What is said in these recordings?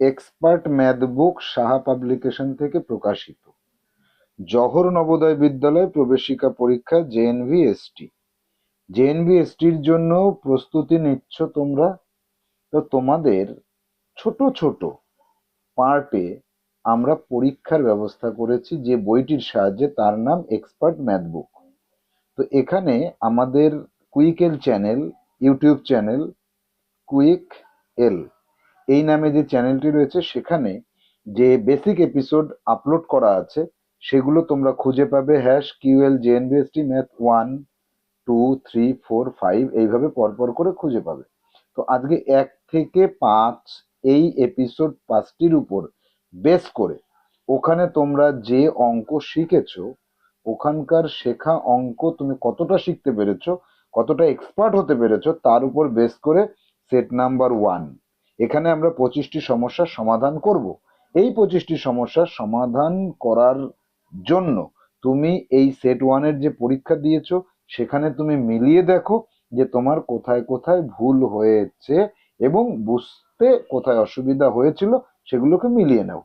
Expert math book Saha publication থেকে প্রকাশিত। জহর নবোদয় বিদ্যালয় প্রবেশিকা পরীক্ষা জেএনভি এসটি জেএনভি এসটির জন্য প্রস্তুতি নিচ্ছ তোমরা? তো তোমাদের ছোট ছোট পার্টে আমরা পরীক্ষার ব্যবস্থা করেছি যে বইটির সাহায্যে তার নাম এক্সপার্ট ম্যাথ বুক তো এখানে আমাদের Quick L channel, YouTube channel, Quick L. এই নামে যে চ্যানেলটি রয়েছে, সেখানে যে বেসিক এপিসোড আপলোড করা আছে, সেগুলো তোমরা খুঁজে পাবে hash QL JNBST math one two three four five এইভাবে পরপর করে খুঁজে পাবে। তো আজকে এক থেকে পাঁচ এই এপিসোড পাঁচটির উপর বেস করে ওখানে তোমরা যে অঙ্ক শিখেছো, ওখানকার শেখা অঙ্ক তুমি কতটা শিখতে পেরেছ, কতটা এক্সপার্ট হতে পেরেছ, তার উপর বেস করে সেট নাম্বার ওয়ান এখানে আমরা পঁচিশটি সমস্যার সমাধান করব। এই পঁচিশটি সমস্যার সমাধান করার জন্য তুমি এই সেট ওয়ানের যে পরীক্ষা দিয়েছ, সেখানে তুমি মিলিয়ে দেখো যে তোমার কোথায় কোথায় ভুল হয়েছে এবং বুঝতে কোথায় অসুবিধা হয়েছিল সেগুলোকে মিলিয়ে নাও।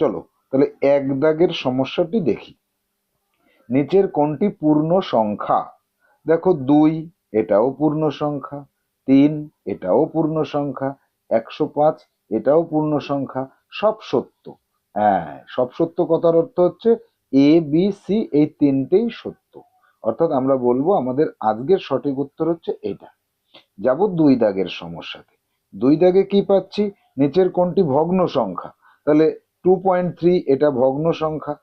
চলো, তাহলে এক দাগের সমস্যাটি দেখি। নিচের কোনটি পূর্ণ সংখ্যা? দেখো দুই, এটাও পূর্ণ সংখ্যা। তিন, এটাও পূর্ণ সংখ্যা। একশো পাঁচ, এটাও পূর্ণ সংখ্যা সব সত্য। হ্যাঁ সব সত্য কথার অর্থ হচ্ছে এ বি সি এই তিনটেই সত্য। অর্থাৎ আমরা বলব আমাদের আজকের সঠিক উত্তর হচ্ছে এটা। যাব দুই দাগের সমস্যাতে। দুই দাগে কি পাচ্ছি? নিচের কোনটি ভগ্ন সংখ্যা? তাহলে টু পয়েন্ট থ্রি এটা ভগ্ন সংখ্যা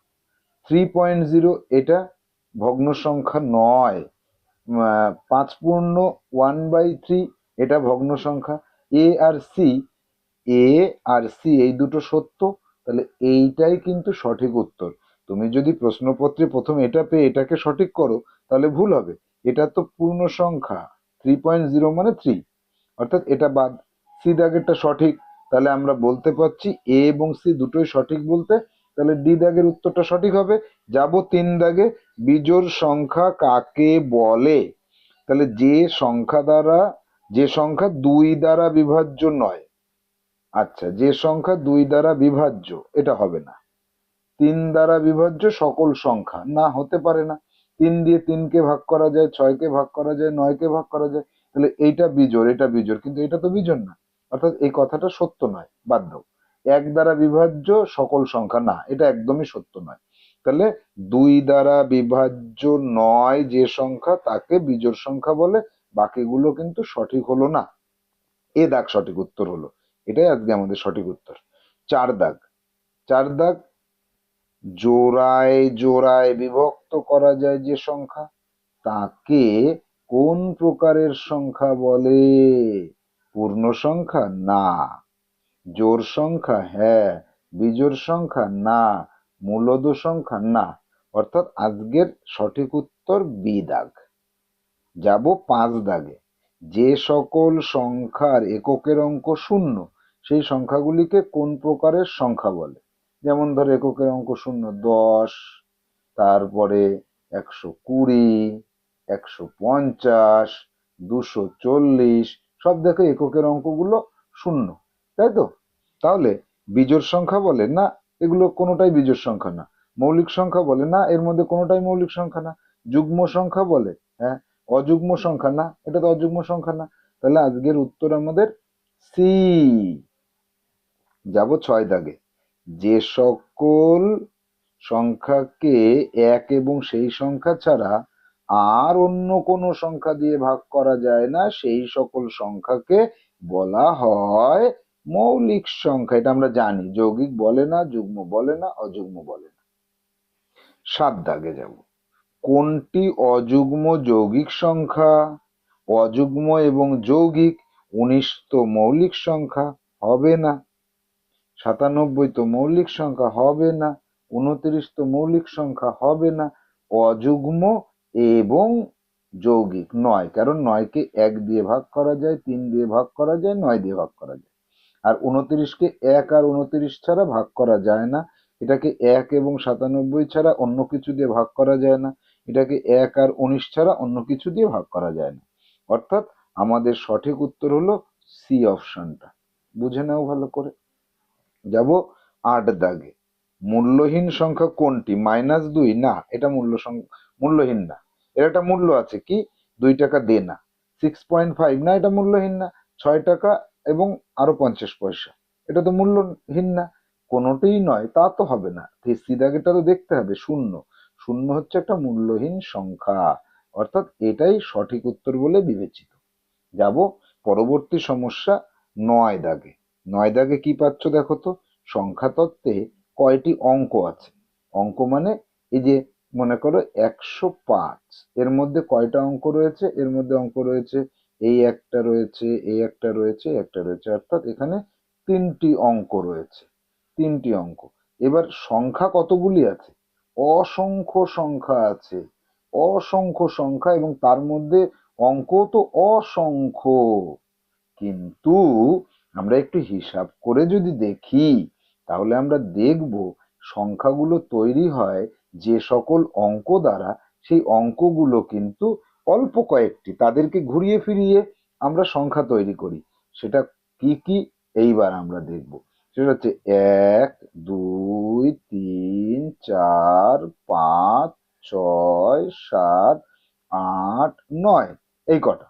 থ্রি পয়েন্ট জিরো এটা ভগ্ন সংখ্যা নয় পাঁচ পূর্ণ ওয়ান বাই থ্রি এটা ভগ্ন সংখ্যা এ আর সি এ আর সি এই দুটো সত্য, তাহলে এইটাই কিন্তু সঠিক উত্তর। তুমি যদি প্রশ্নপত্রে প্রথম এটা পেয়ে এটাকে সঠিক করো, তাহলে ভুল হবে। এটা তো পূর্ণ সংখ্যা থ্রি পয়েন্ট জিরো মানে থ্রি অর্থাৎ এটা বাদ সি দাগেরটা সঠিক, তাহলে আমরা বলতে পারছি এ এবং সি দুটোই সঠিক বলতে, তাহলে ডি দাগের উত্তরটা সঠিক হবে। যাব তিন দাগে, বিজোড় সংখ্যা কাকে বলে? তাহলে যে সংখ্যা দ্বারা যে সংখ্যা দুই দ্বারা বিভাজ্য নয়। আচ্ছা যে সংখ্যা দুই দ্বারা বিভাজ্য, এটা হবে না। তিন দ্বারা বিভাজ্য সকল সংখ্যা, না হতে পারে না। তিন দিয়ে তিনকে ভাগ করা যায়, ছয়কে ভাগ করা যায়, নয়কে ভাগ করা যায়, তাহলে এইটা বিজোর এটা বিজোড়, কিন্তু এটা তো বিজোড় না। অর্থাৎ এই কথাটা সত্য নয় দাও। এক দ্বারা বিভাজ্য সকল সংখ্যা, না, এটা একদমই সত্য নয়। তাহলে দুই দ্বারা বিভাজ্য নয় যে সংখ্যা, তাকে বিজোড় সংখ্যা বলে বাকিগুলো কিন্তু সঠিক হলো না। এ দাগ সঠিক উত্তর হলো। এটাই আজকে আমাদের সঠিক উত্তর। চার দাগ। চার দাগ, জোড়ায় জোড়ায় বিভক্ত করা যায় যে সংখ্যা, তাকে কোন প্রকারের সংখ্যা বলে? পূর্ণ সংখ্যা? না। জোর সংখ্যা? হ্যাঁ। বিজোর সংখ্যা? না। মূলদ সংখ্যা? না। অর্থাৎ আজকের সঠিক উত্তর বি দাগ। যাব পাঁচ দাগে। যে সকল সংখ্যার এককের অঙ্ক শূন্য, সেই সংখ্যাগুলিকে কোন প্রকারের সংখ্যা বলে? যেমন ধর এককের অঙ্ক শূন্য দশ, তারপরে একশো কুড়ি, একশো পঞ্চাশ, দুশো চল্লিশ, সব দেখো এককের অঙ্কগুলো শূন্য, তাই তো? তাহলে বিজোড় সংখ্যা বলে না, এগুলো কোনোটাই বিজোড় সংখ্যা না। মৌলিক সংখ্যা বলে না, এর মধ্যে কোনোটাই মৌলিক সংখ্যা না। যুগ্ম সংখ্যা বলে হ্যাঁ? অযুগ্ম সংখ্যা না, এটা তো অযুগ্ম সংখ্যা না। তাহলে আজকের উত্তর আমাদের সি যাব ছয় দাগে। যে সকল সংখ্যাকে এক এবং সেই সংখ্যা ছাড়া আর অন্য কোনো সংখ্যা দিয়ে ভাগ করা যায় না, সেই সকল সংখ্যাকে বলা হয় মৌলিক সংখ্যা। এটা আমরা জানি, যৌগিক বলে না, যুগ্ম বলে না, অযুগ্ম বলে না। সাত দাগে যাব। কোনটি অযুগ্ম যৌগিক সংখ্যা? অযুগ্ম এবং যৌগিক উনিশ তো মৌলিক সংখ্যা হবে না। সাতানব্বই তো মৌলিক সংখ্যা হবে না। উনত্রিশ তো মৌলিক সংখ্যা হবে না। অযুগ্ম এবং যৌগিক নয়, কারণ নয়কে এক দিয়ে ভাগ করা যায়, তিন দিয়ে ভাগ করা যায়, নয় দিয়ে ভাগ করা যায়। আর উনত্রিশকে এক আর উনত্রিশ ছাড়া ভাগ করা যায় না। এটাকে এক এবং সাতানব্বই ছাড়া অন্য কিছু দিয়ে ভাগ করা যায় না। এটাকে এক আর উনিশ ছাড়া অন্য কিছু দিয়ে ভাগ করা যায় না। অর্থাৎ আমাদের সঠিক উত্তর হলো সি অপশনটা বুঝে নাও ভালো করে। যাব আট দাগে। মূল্যহীন সংখ্যা কোনটি? মাইনাস দুই? না, এটা মূল্য মূল্যহীন না। এর একটা মূল্য আছে কি? দুই টাকা দে না। সিক্স পয়েন্ট ফাইভ না, এটা মূল্যহীন না। ছয় টাকা এবং আরও পঞ্চাশ পয়সা। এটা তো মূল্যহীন না। কোনোটাই নয়, তা তো হবে না। সি দাগেটা তো দেখতে হবে, শূন্য। শূন্য হচ্ছে একটা মূল্যহীন সংখ্যা। অর্থাৎ এটাই সঠিক উত্তর বলে বিবেচিত। যাব পরবর্তী সমস্যা নয় দাগে। নয় দাগে কি পাচ্ছ দেখো তো? সংখ্যা তত্ত্বে কয়টি অঙ্ক আছে? অঙ্ক মানে এই যে মনে করো একশো পাঁচ। এর মধ্যে কয়টা অঙ্ক রয়েছে? এর মধ্যে অঙ্ক রয়েছে এই একটা রয়েছে, এই একটা রয়েছে একটা রয়েছে। অর্থাৎ এখানে তিনটি অঙ্ক রয়েছে। তিনটি অঙ্ক। এবার সংখ্যা কতগুলি আছে? অসংখ্য সংখ্যা আছে। অসংখ্য সংখ্যা এবং তার মধ্যে অঙ্ক তো অসংখ্য। কিন্তু আমরা একটু হিসাব করে যদি দেখি, তাহলে আমরা দেখব সংখ্যাগুলো তৈরি হয় যে সকল অঙ্ক দ্বারা। সেই অঙ্কগুলো কিন্তু অল্প কয়েকটি, তাদেরকে ঘুরিয়ে ফিরিয়ে আমরা সংখ্যা তৈরি করি। সেটা কি কি? এইবার আমরা দেখব। সেটা হচ্ছে এক, দুই, তিন, চার, পাঁচ, ছয়, সাত, আট, নয়। এই কটা।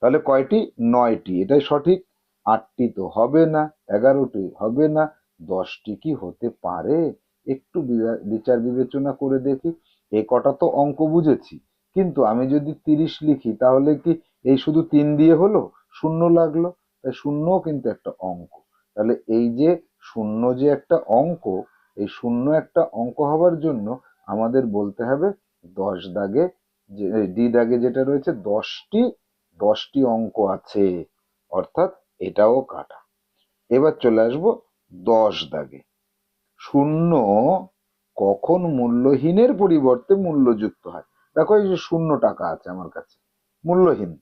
তাহলে কয়টি? নয়টি। এটাই সঠিক। আটটি তো হবে না, এগারোটি হবে না, দশটি কি হতে পারে? একটু বিচার বিবেচনা করে দেখি। এ কটা তো অঙ্ক বুঝেছি। কিন্তু আমি যদি তিরিশ লিখি, তাহলে কি এই শুধু তিন দিয়ে হলো? শূন্য লাগল। তাই শূন্যও কিন্তু একটা অঙ্ক। তাহলে এই যে শূন্য যে একটা অঙ্ক, এই শূন্য একটা অঙ্ক হবার জন্য আমাদের বলতে হবে দশ দাগে যে ডি দাগে যেটা রয়েছে দশটি দশটি অঙ্ক আছে, অর্থাৎ এটাও কাটা। এবার চলে আসব দশ দাগে। শূন্য কখন মূল্যহীনের পরিবর্তে মূল্যযুক্ত হয়? দেখো এই যে শূন্য টাকা আছে আমার কাছে, মূল্যহীন।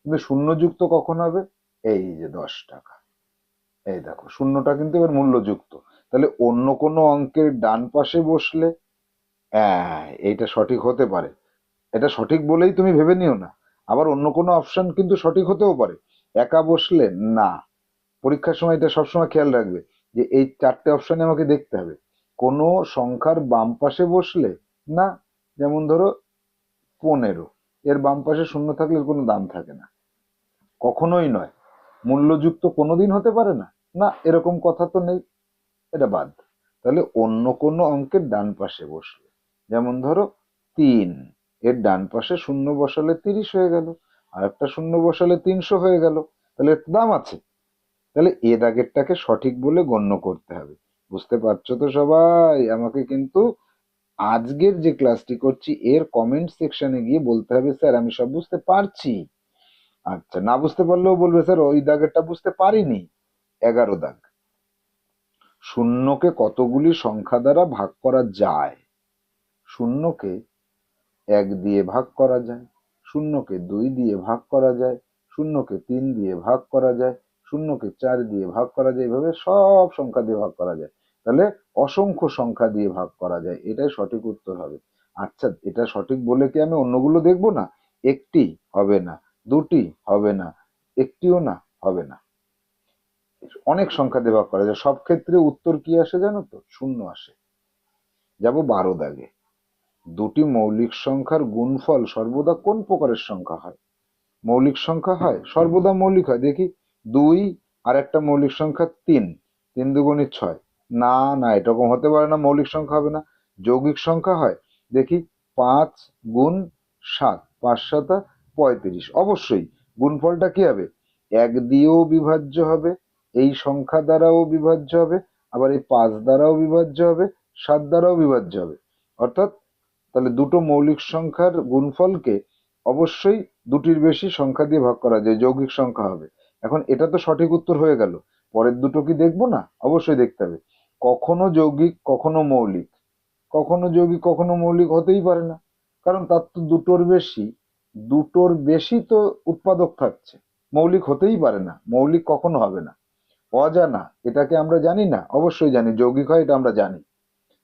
কিন্তু শূন্যযুক্ত কখন হবে? এই যে দশ টাকা। এই দেখো, শূন্যটা কিন্তু এবার মূল্যযুক্ত। তাহলে অন্য কোনো অঙ্কের ডান পাশে বসলে হ্যাঁ এইটা সঠিক হতে পারে। এটা সঠিক বলেই তুমি ভেবে নিও না। আবার অন্য কোনো অপশন কিন্তু সঠিক হতেও পারে। একা বসলে না। পরীক্ষার সময় এটা সবসময় খেয়াল রাখবে যে এই চারটে অপশানে আমাকে দেখতে হবে। কোনো সংখ্যার বাম পাশে বসলে না, যেমন ধরো পনেরো। এর বাম পাশে শূন্য থাকলে কোনো দাম থাকে না। কখনোই নয়। মূল্যযুক্ত কোনোদিন হতে পারে না। না, এরকম কথা তো নেই, এটা বাদ। তাহলে অন্য কোনো অঙ্কের ডান পাশে বসলে, যেমন ধরো তিন, এর ডান পাশে শূন্য বসালে তিরিশ হয়ে গেল, আর একটা শূন্য বসালে তিনশো হয়ে গেল, তাহলে দাম আছে। তাহলে এ দাগেরটাকে সঠিক বলে গণ্য করতে হবে। বুঝতে পারছ তো সবাই? আমাকে কিন্তু আজকের যে ক্লাসটি করছি, এর কমেন্ট সেকশনে গিয়ে বলতে হবে, স্যার, আমি সব বুঝতে পারছি। আচ্ছা না বুঝতে পারলেও বলবে, স্যার, ওই দাগেরটা বুঝতে পারিনি। এগারো দাগ। শূন্যকে কতগুলি সংখ্যা দ্বারা ভাগ করা যায়? শূন্যকে এক দিয়ে ভাগ করা যায়, শূন্যকে দুই দিয়ে ভাগ করা যায়, শূন্যকে তিন দিয়ে ভাগ করা যায়, শূন্যকে চার দিয়ে ভাগ করা যায়, এভাবে সব সংখ্যা দিয়ে ভাগ করা যায়। তাহলে অসংখ্য সংখ্যা দিয়ে ভাগ করা যায়, এটাই সঠিক উত্তর হবে। আচ্ছা এটা সঠিক বলে কি আমি অন্যগুলো দেখব না? একটি হবে না, দুটি হবে না, একটিও না, হবে না। অনেক সংখ্যা ভাগ করা যায় সব ক্ষেত্রে উত্তর কি আসে জানো তো? শূন্য আসে। যাব বারো দাগে। দুটি মৌলিক সংখ্যার গুণফল সর্বদা কোন প্রকারের সংখ্যা হয়? মৌলিক সংখ্যা হয়? সর্বদা মৌলিক হয়। দেখি, দুই আর একটা মৌলিক সংখ্যা তিন। তিন দুগুণে ছয়। না না, এরকম হতে পারে না, মৌলিক সংখ্যা হবে না। যৌগিক সংখ্যা হয়? দেখি, পাঁচ গুণ সাত, পাঁচ সাতা পঁয়ত্রিশ। অবশ্যই, গুণফলটা কি হবে? এক দিয়েও বিভাজ্য হবে। এই সংখ্যা দ্বারাও বিভাজ্য হবে, আবার এই পাঁচ দ্বারাও বিভাজ্য হবে, সাত দ্বারাও বিভাজ্য হবে। অর্থাৎ তাহলে দুটো মৌলিক সংখ্যার গুণফলকে অবশ্যই দুটির বেশি সংখ্যা দিয়ে ভাগ করা যায়, যৌগিক সংখ্যা হবে। এখন এটা তো সঠিক উত্তর হয়ে গেল। পরের দুটো কি দেখব না? অবশ্যই দেখতে হবে। কখনো যৌগিক, কখনো মৌলিক। কখনো যৌগিক, কখনো মৌলিক হতেই পারে না। কারণ তার তো দুটোর বেশি। দুটোর বেশি তো উৎপাদক থাকছে। মৌলিক হতেই পারে না। মৌলিক কখনো হবে না। অজানা, এটাকে আমরা জানি না, অবশ্যই জানি, যৌগিক হয় এটা আমরা জানি।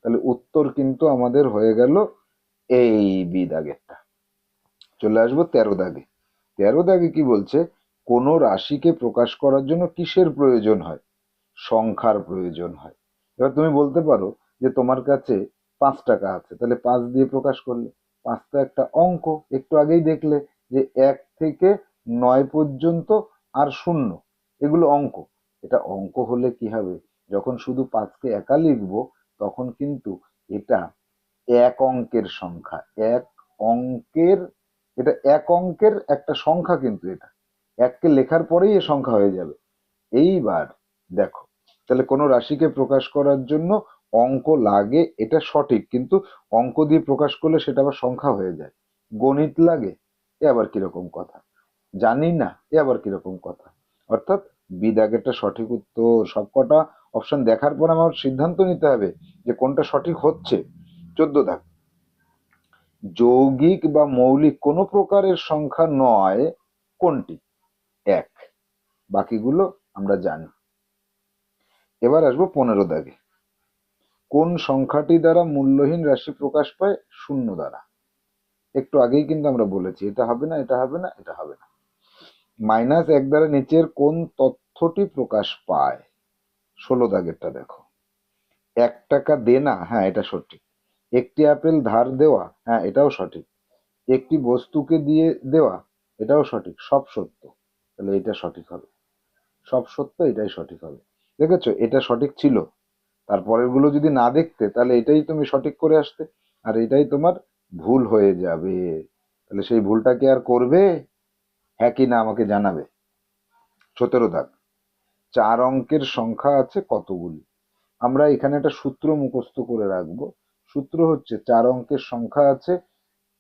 তাহলে উত্তর কিন্তু আমাদের হয়ে গেল এই বি দাগেরটা। চলে আসব তেরো দাগে। তেরো দাগে কি বলছে? কোনো রাশিকে প্রকাশ করার জন্য কিসের প্রয়োজন হয়? সংখ্যার প্রয়োজন হয়। এবার তুমি বলতে পারো যে তোমার কাছে পাঁচ টাকা আছে, তাহলে পাঁচ দিয়ে প্রকাশ করলে। পাঁচ তো একটা অঙ্ক, একটু আগেই দেখলে যে এক থেকে নয় পর্যন্ত আর শূন্য, এগুলো অঙ্ক। এটা অঙ্ক হলে কি হবে? যখন শুধু পাঁচকে একা লিখব, তখন কিন্তু এটা এক অঙ্কের সংখ্যা, এক অঙ্কের, এটা এক অঙ্কের একটা সংখ্যা কিন্তু এটা। এককে লেখার পরেই এ সংখ্যা হয়ে যাবে। এইবার দেখো, তাহলে কোনো রাশিকে প্রকাশ করার জন্য অঙ্ক লাগে, এটা সঠিক, কিন্তু অঙ্ক দিয়ে প্রকাশ করলে সেটা আবার সংখ্যা হয়ে যায়। গণিত লাগে, এ আবার কীরকম কথা? জানি না, এ আবার কীরকম কথা? অর্থাৎ বিদাগেরটা সঠিক উত্তর, সবকটা অপশন দেখার পর আমার সিদ্ধান্ত নিতে হবে যে কোনটা সঠিক হচ্ছে। চোদ্দ দাগ। যৌগিক বা মৌলিক কোনো প্রকারের সংখ্যা নয়, কোনটি? এক। বাকিগুলো আমরা জানি। এবার আসব পনেরো দাগে। কোন সংখ্যাটি দ্বারা মূল্যহীন রাশি প্রকাশ পায়? শূন্য দ্বারা। একটু আগেই কিন্তু আমরা বলেছি, এটা হবে না, এটা হবে না, এটা হবে না। মাইনাস এক দ্বারা নিচের কোন তথ্যটি প্রকাশ পায়। ষোলো দাগেরটা দেখো। এক টাকা দেনা হ্যাঁ এটা সঠিক। একটি আপেল ধার দেওয়া হ্যাঁ এটাও সঠিক। একটি বস্তুকে দিয়ে দেওয়া, এটাও সঠিক। সব সত্য। তাহলে এটা সঠিক হবে। সব সত্য, এটাই সঠিক হবে। দেখেছ? এটা সঠিক ছিল। তারপরেরগুলো যদি না দেখতে, তাহলে এটাই তুমি সঠিক করে আসতে। আর এটাই তোমার ভুল হয়ে যাবে। তাহলে সেই ভুলটা কি আর করবে? হ্যাঁ কি না আমাকে জানাবে। সতেরো দাগ। চার অঙ্কের সংখ্যা আছে কতগুলি? আমরা এখানে একটা সূত্র মুখস্থ করে রাখব। সূত্র হচ্ছে চার অঙ্কের সংখ্যা আছে।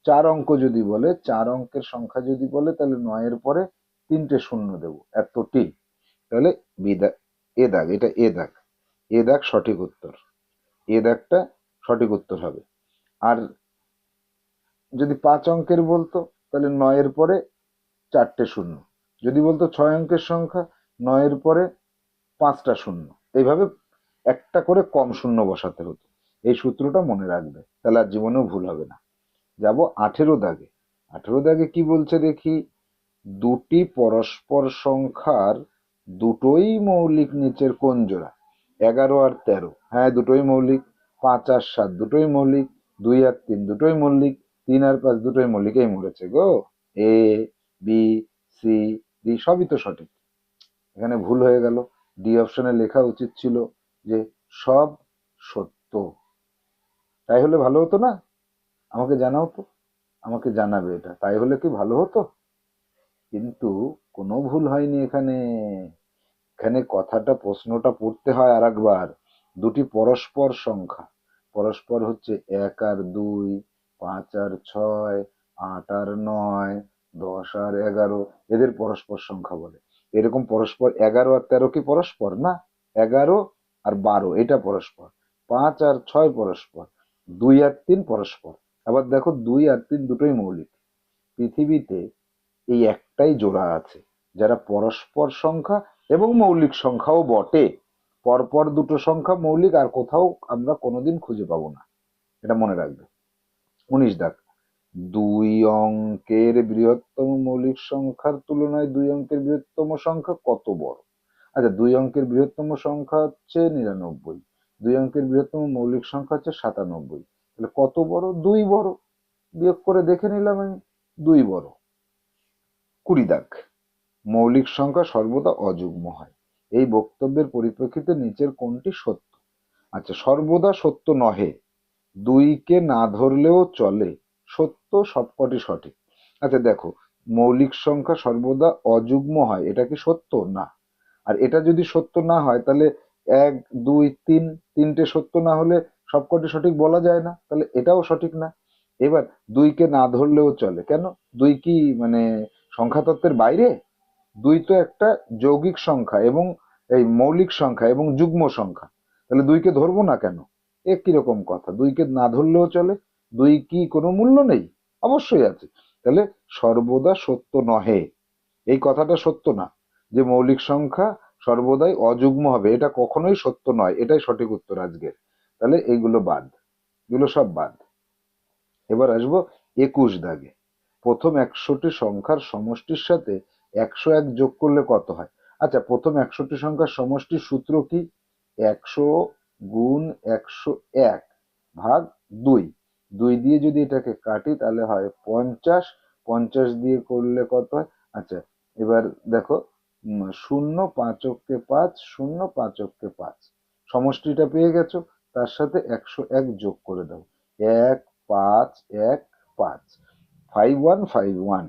চার অঙ্ক যদি বলে, চার অঙ্কের সংখ্যা যদি বলে, তাহলে নয়ের পরে তিনটে শূন্য দেব। এতটি তাহলে বিদা এ দাগ, এটা এ দাগ। এ দাগ সঠিক উত্তর। এ দাগটা সঠিক উত্তর হবে। আর যদি পাঁচ অঙ্কের বলতো, তাহলে নয়ের পরে চারটে শূন্য। যদি বলতো ছয় অঙ্কের সংখ্যা, নয়ের পরে পাঁচটা শূন্য। এইভাবে একটা করে কম শূন্য বসাতে হতো। এই সূত্রটা মনে রাখবে। তাহলে আর জীবনেও ভুল হবে না। যাব আঠেরো দাগে। আঠেরো দাগে কি বলছে দেখি? দুটি পরস্পর সংখ্যার দুটোই মৌলিক নিচের কোন জোড়া। এগারো আর তেরো। হ্যাঁ দুটোই মৌলিক। পাঁচ আর সাত দুটোই মৌলিক। দুই আর তিন দুটোই মৌলিক। তিন আর পাঁচ দুটোই মৌলিক এই মরেছে গো। এ, বি, সি, ডি, সবই তো সঠিক। এখানে ভুল হয়ে গেল। ডি অপশনে লেখা উচিত ছিল যে সব সত্য। তাই হলে ভালো হতো না? আমাকে জানাও তো। আমাকে জানাবে এটা। তাই হলে কি ভালো হতো? কিন্তু কোনো ভুল হয়নি এখানে। এখানে কথাটা, প্রশ্নটা পড়তে হয় আর একবার দুটি পরস্পর সংখ্যা। পরস্পর হচ্ছে এক আর দুই, পাঁচ আর ছয়, আট আর নয়, দশ আর এগারো। এদের পরস্পর সংখ্যা বলে। এরকম পরস্পর এগারো আর তেরো কি পরস্পর? না, এগারো আর বারো, এটা পরস্পর। পাঁচ আর ছয় পরস্পর, দুই আর তিন পরস্পর। আবার দেখো দুই আর তিন দুটোই মৌলিক। পৃথিবীতে এই একটাই জোড়া আছে, যারা পরস্পর সংখ্যা এবং মৌলিক সংখ্যাও বটে। পরপর দুটো সংখ্যা মৌলিক, আর কোথাও আমরা কোনোদিন খুঁজে পাবো না। এটা মনে রাখবে। উনিশ দাগ। দুই অঙ্কের বৃহত্তম মৌলিক সংখ্যার তুলনায় দুই অঙ্কের বৃহত্তম সংখ্যা কত বড়? আচ্ছা দুই অঙ্কের বৃহত্তম সংখ্যা হচ্ছে নিরানব্বই। দুই অঙ্কের বৃহত্তম মৌলিক সংখ্যা হচ্ছে সাতানব্বই। তাহলে কত বড়? দুই বড়। বিয়োগ করে দেখে নিলাম আমি। দুই বড়। কুড়ি দাগ। মৌলিক সংখ্যা সর্বদা অযুগ্ম হয়। এই বক্তব্যের পরিপ্রেক্ষিতে নিচের কোনটি সত্য? আচ্ছা সর্বদা সত্য নহে। দুইকে না ধরলেও চলে। সত্য সবকটি সঠিক। আচ্ছা দেখো, মৌলিক সংখ্যা সর্বদা অযুগ্ম হয়, এটা কি সত্য? না। আর এটা যদি সত্য না হয়, তাহলে এক, দুই, তিন, তিনটে সত্য না হলে সবকটি সঠিক বলা যায় না, তাহলে এটাও সঠিক না। এবার, দুইকে না ধরলেও চলে। কেন? দুই কি মানে সংখ্যা তত্ত্বের বাইরে? দুই তো একটা যৌগিক সংখ্যা এবং এই মৌলিক সংখ্যা এবং যুগ্ম সংখ্যা। তাহলে দুইকে ধরবো না কেন? এ কীরকম কথা? দুইকে না ধরলেও চলে দুই কি কোনো মূল্য নেই? অবশ্যই আছে। তাহলে সর্বদা সত্য নহে। এই কথাটা সত্য না। যে মৌলিক সংখ্যা সর্বদাই অযুগ্ম হবে, এটা কখনোই সত্য নয়। এটাই সঠিক উত্তর আজকের। তাহলে এইগুলো বাদ। এগুলো সব বাদ। এবার আসব একুশ দাগে। প্রথম একশোটি সংখ্যার সমষ্টির সাথে একশো এক যোগ করলে কত হয়? আচ্ছা প্রথম একশোটি সংখ্যার সমষ্টির সূত্র কি? একশো গুণ একশো এক ভাগ দুই। দুই দিয়ে যদি এটাকে কাটি, তাহলে হয় পঞ্চাশ। পঞ্চাশ দিয়ে করলে কত হয়? আচ্ছা এবার দেখো শূন্য পাঁচককে পাঁচ, শূন্য পাঁচককে পাঁচ। সমষ্টিটা পেয়ে গেছো, তার সাথে একশো এক যোগ করে দাও। এক, পাঁচ এক, পাঁচ। ফাইভ ওয়ান ফাইভ ওয়ান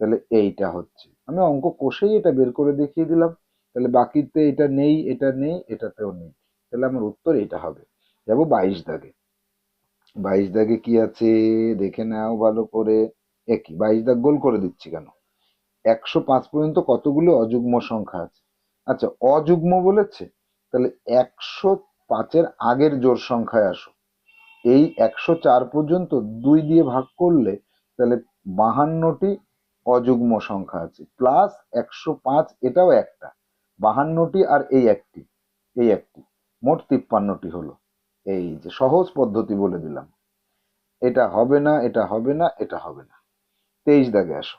তাহলে এইটা হচ্ছে। আমি অঙ্ক কষেই এটা বের করে দেখিয়ে দিলাম। তাহলে বাকিতে এটা নেই এটা নেই, এটাতেও নেই। তাহলে আমার উত্তর এটা হবে। যাব বাইশ দাগে। বাইশ দাগে কি আছে দেখে নাও ভালো করে। একই বাইশ দাগ গোল করে দিচ্ছি কেন? একশো পাঁচ পর্যন্ত কতগুলো অযুগ্ম সংখ্যা আছে? আচ্ছা অযুগ্ম বলেছে? তাহলে একশো পাঁচের আগের জোর সংখ্যায় আসো। এই একশো চার পর্যন্ত দুই দিয়ে ভাগ করলে তাহলে বাহান্নটি অযুগ্ম সংখ্যা আছে। প্লাস একশো পাঁচ, এটাও একটা। বাহান্নটি আর এই একটি এই একটি। মোট তিপ্পান্নটি হলো। এই যে সহজ পদ্ধতি বলে দিলাম। এটা হবে না, এটা হবে না, এটা হবে না। তেইশ দাগে আসো।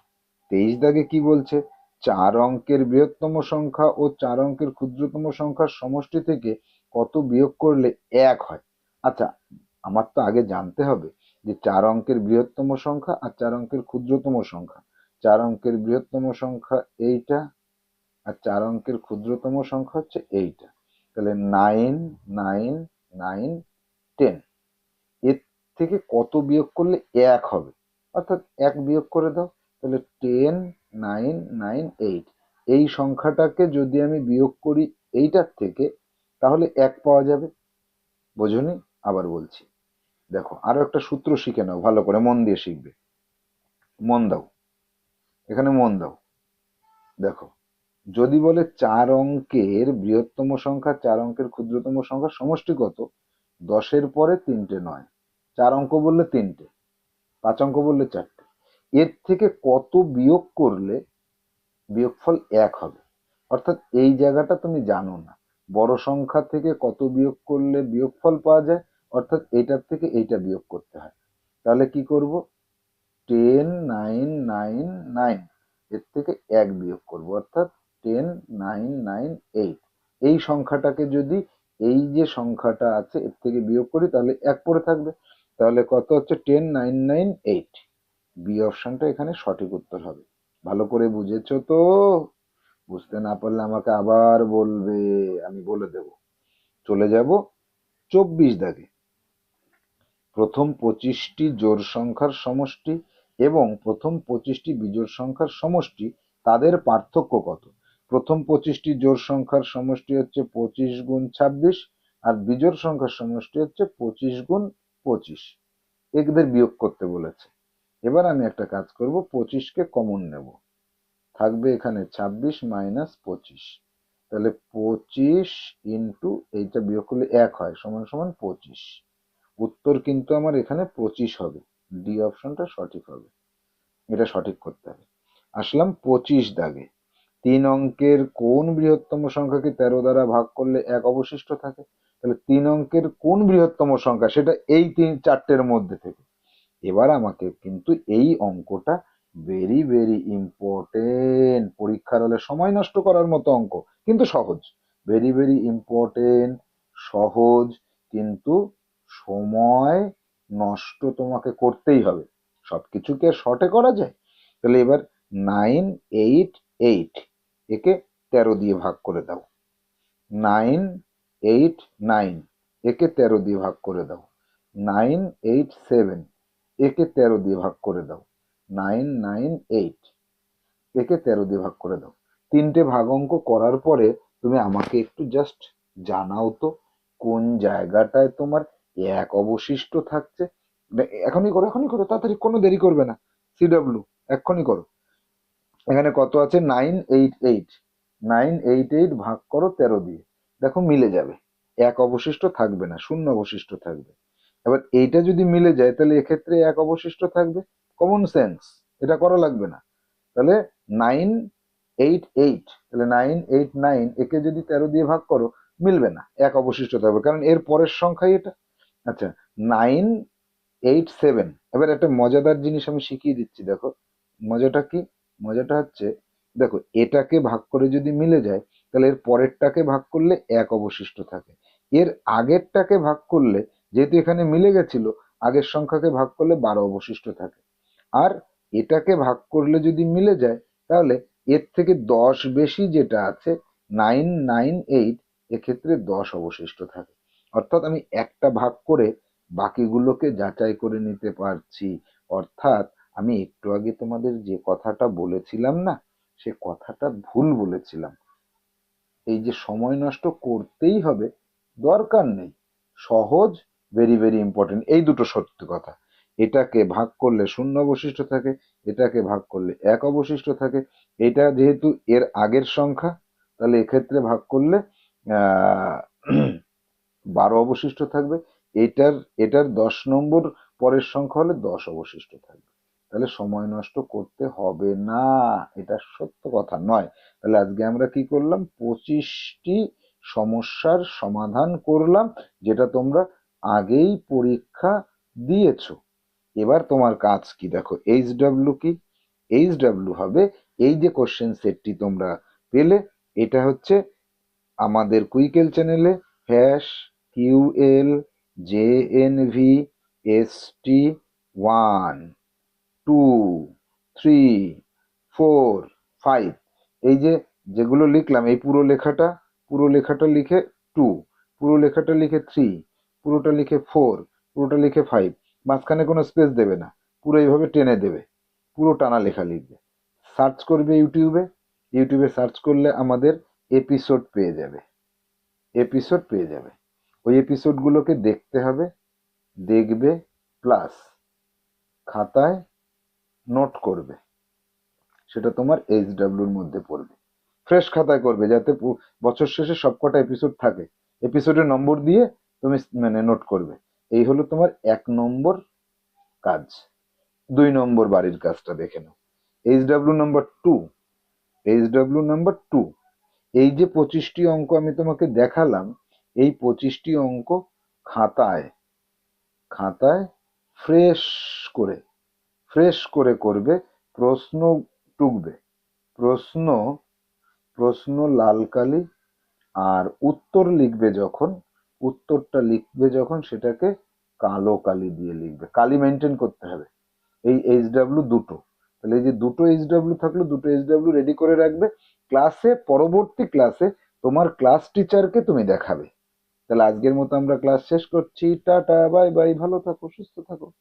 তেইশ দাগে কি বলছে? চার অঙ্কের বৃহত্তম সংখ্যা ও চার অঙ্কের ক্ষুদ্রতম সংখ্যার সমষ্টি থেকে কত বিয়োগ করলে এক হয়? আচ্ছা আমার তো আগে জানতে হবে যে চার অঙ্কের বৃহত্তম সংখ্যা আর চার অঙ্কের ক্ষুদ্রতম সংখ্যা। চার অঙ্কের বৃহত্তম সংখ্যা এইটা আর চার অঙ্কের ক্ষুদ্রতম সংখ্যা হচ্ছে এইটা। তাহলে নাইন নাইন নাইন টেন এর থেকে কত বিয়োগ করলে এক হবে? অর্থাৎ এক বিয়োগ করে দাও, তাহলে টেন নাইন নাইন এইট এই সংখ্যাটাকে যদি আমি বিয়োগ করি এইটার থেকে, তাহলে এক পাওয়া যাবে। বোঝনি? আবার বলছি। দেখো, আরও একটা সূত্র শিখে নাও, ভালো করে মন দিয়ে শিখবে। মন দাও। এখানে মন দাও। দেখো যদি বলে চার অঙ্কের, বৃহত্তম সংখ্যা, চার অঙ্কের ক্ষুদ্রতম সংখ্যা সমষ্টি কত? দশের পরে তিনটে নয়। চার অঙ্ক বললে তিনটে, পাঁচ অঙ্ক বললে চারটে। এর থেকে কত বিয়োগ করলে বিয়োগফল এক হবে? অর্থাৎ এই জায়গাটা তুমি জানো না। বড় সংখ্যা থেকে কত বিয়োগ করলে বিয়োগফল পাওয়া যায়? অর্থাৎ এটার থেকে এইটা বিয়োগ করতে হয়। তাহলে কি করব? টেন নাইন নাইন নাইন এর থেকে এক বিয়োগ করব। অর্থাৎ টেন নাইন নাইন এইট এই সংখ্যাটাকে যদি এই যে সংখ্যাটা আছে, এর থেকে বিয়োগ করি, তাহলে এক পরে থাকবে। তাহলে কত হচ্ছে? Ten nine nine eight B অপশনটা এখানে সঠিক উত্তর হবে। ভালো করে বুঝেছ তো? বুঝতে না পারলে আমাকে আবার বলবে, আমি বলে দেব। চলে যাব চব্বিশ দাগে। প্রথম পঁচিশটি জোর সংখ্যার সমষ্টি এবং প্রথম পঁচিশটি বিজোড় সংখ্যার সমষ্টি, তাদের পার্থক্য কত? প্রথম পঁচিশটি জোড় সংখ্যার সমষ্টি হচ্ছে পঁচিশ গুণ ছাব্বিশ, আর বিজোড় সংখ্যার সমষ্টি হচ্ছে পঁচিশ গুণ পঁচিশ। এদের বিয়োগ করতে বলেছে। এবার আমি একটা কাজ করব, পঁচিশকে কমন নেব। থাকবে এখানে ছাব্বিশ মাইনাস পঁচিশ। তাহলে পঁচিশ ইন্টু এইটা বিয়োগ করলে এক হয়, সমান সমান পঁচিশ। উত্তর কিন্তু আমার এখানে পঁচিশ হবে। ডি অপশনটা সঠিক হবে। এটা সঠিক করতে হবে। আসলাম পঁচিশ দাগে। তিন অঙ্কের কোন বৃহত্তম সংখ্যাকে তেরো দ্বারা ভাগ করলে এক অবশিষ্ট থাকে? তাহলে তিন অঙ্কের কোন বৃহত্তম সংখ্যা? সেটা এই তিন, চারটের মধ্যে থেকে। এবার আমাকে কিন্তু এই অঙ্কটা ভেরি ভেরি ইম্পর্টেন্ট পরীক্ষার হলে সময় নষ্ট করার মতো অঙ্ক, কিন্তু সহজ। ভেরি ভেরি ইম্পর্টেন্ট সহজ, কিন্তু সময় নষ্ট তোমাকে করতেই হবে। সবকিছুকে শর্টে করা যায়? তাহলে এবার নাইন এইট এইট একে তেরো দিয়ে ভাগ করে দাও। নাইন, এইট, নাইন, একে তেরো দিয়ে ভাগ করে দাও। নাইন, এইট, সেভেন, একে তেরো দিয়ে ভাগ করে দাও। নাইন নাইন, এইট, একে তেরো দিয়ে ভাগ করে দাও। তিনটে ভাগ অঙ্ক করার পরে তুমি আমাকে একটু জাস্ট জানাও তো, কোন জায়গাটায় তোমার এক অবশিষ্ট থাকছে? এখনই করো এখনই করো, তাড়াতাড়ি কোনো দেরি করবে না। সিডব্লিউ এক্ষুনি করো। এখানে কত আছে? Nine eight eight. Nine eight eight ভাগ করো তেরো দিয়ে। দেখো মিলে যাবে। এক অবশিষ্ট থাকবে না, শূন্য অবশিষ্ট থাকবে। এবার এইটা যদি মিলে যায়, তাহলে এক্ষেত্রে এক অবশিষ্ট থাকবে? কমন সেন্স এটা করা লাগবে না। তাহলে নাইন এইট এইট, তাহলে নাইন এইট নাইন, একে যদি তেরো দিয়ে ভাগ করো, মিলবে না। এক অবশিষ্ট থাকবে। কারণ এর পরের সংখ্যাই এটা। আচ্ছা নাইন এইট সেভেন। এবার একটা মজাদার জিনিস আমি শিখিয়ে দিচ্ছি, দেখো। মজাটা কি? মজাটা হচ্ছে, দেখো, এটাকে ভাগ করে যদি মিলে যায়, তাহলে এর পরেরটাকে ভাগ করলে এক অবশিষ্ট থাকে। এর আগেরটাকে ভাগ করলে, যেহেতু এখানে মিলে গেছিল, আগের সংখ্যাকে ভাগ করলে বারো অবশিষ্ট থাকে। আর এটাকে ভাগ করলে যদি মিলে যায়, তাহলে এর থেকে দশ বেশি যেটা আছে নাইন নাইন এইট এক্ষেত্রে দশ অবশিষ্ট থাকে। অর্থাৎ আমি একটা ভাগ করে বাকিগুলোকে যাচাই করে নিতে পারছি। অর্থাৎ আমি একটু আগে তোমাদের যে কথাটা বলেছিলাম না, সে কথাটা ভুল বলেছিলাম। এই যে সময় নষ্ট করতেই হবে, দরকার নেই। সহজ ভেরি ভেরি ইম্পর্টেন্ট এই দুটো সত্যি কথা। এটাকে ভাগ করলে শূন্য অবশিষ্ট থাকে, এটাকে ভাগ করলে এক অবশিষ্ট থাকে। এটা যেহেতু এর আগের সংখ্যা, তাহলে এক্ষেত্রে ভাগ করলে বারো অবশিষ্ট থাকবে। এটার এটার দশ নম্বর পরের সংখ্যা হলে দশ অবশিষ্ট থাকবে। তাহলে সময় নষ্ট করতে হবে না। এটা সত্য কথা নয়। তাহলে আজকে আমরা কি করলাম? পঁচিশটি সমস্যার সমাধান করলাম, যেটা তোমরা আগেই পরীক্ষা দিয়েছ। এবার তোমার কাজ কি? দেখো, এইচ ডাব্লিউ কি? এইচ ডাব্লিউ হবে এই যে কোশ্চেন সেটটি তোমরা পেলে, এটা হচ্ছে আমাদের কুইকেল চ্যানেলে hash QL J N V S T one two three four five এই যে যেগুলো লিখলাম, এই পুরো লেখাটা পুরো লেখাটা লিখে টু পুরো লেখাটা লিখে থ্রি পুরোটা লিখে ফোর পুরোটা লিখে ফাইভ মাঝখানে কোনো স্পেস দেবে না, পুরো এইভাবে টেনে দেবে, পুরো টানা লেখা লিখবে। সার্চ করবে ইউটিউবে ইউটিউবে সার্চ করলে আমাদের এপিসোড পেয়ে যাবে এপিসোড পেয়ে যাবে। ওই এপিসোডগুলোকে দেখতে হবে, দেখবে প্লাস খাতায় নোট করবে। সেটা তোমার এইচ ডাব্লিউর মধ্যে পড়বে। ফ্রেশ খাতায় করবে যাতে বছর শেষে সবকটা এপিসোড থাকে। এপিসোডের নম্বর দিয়ে তুমি মানে নোট করবে। এই হলো তোমার এক নম্বর কাজ। দুই নম্বর বাড়ির কাজটা দেখে নাও। H W number two H W number two এই যে পঁচিশটি অঙ্ক আমি তোমাকে দেখালাম, এই পঁচিশটি অঙ্ক খাতায় খাতায় ফ্রেশ করে ফ্রেশ করে করবে, প্রশ্ন টুকবে। প্রশ্ন প্রশ্ন লাল কালি, আর উত্তর লিখবে যখন, উত্তরটা লিখবে যখন সেটাকে কালো কালি দিয়ে লিখবে। কালি মেনটেন করতে হবে। এই এইচ ডাব্লিউ দুটো। তাহলে এই যে দুটো এইচ ডাব্লিউ থাকল, দুটো এইচ ডাব্লিউ রেডি করে রাখবে। ক্লাসে পরবর্তী ক্লাসে তোমার ক্লাস টিচারকে তুমি দেখাবে। তাহলে আজকের মতো আমরা ক্লাস শেষ করছি। টাটা বাই বাই ভালো থাকো, সুস্থ থাকো।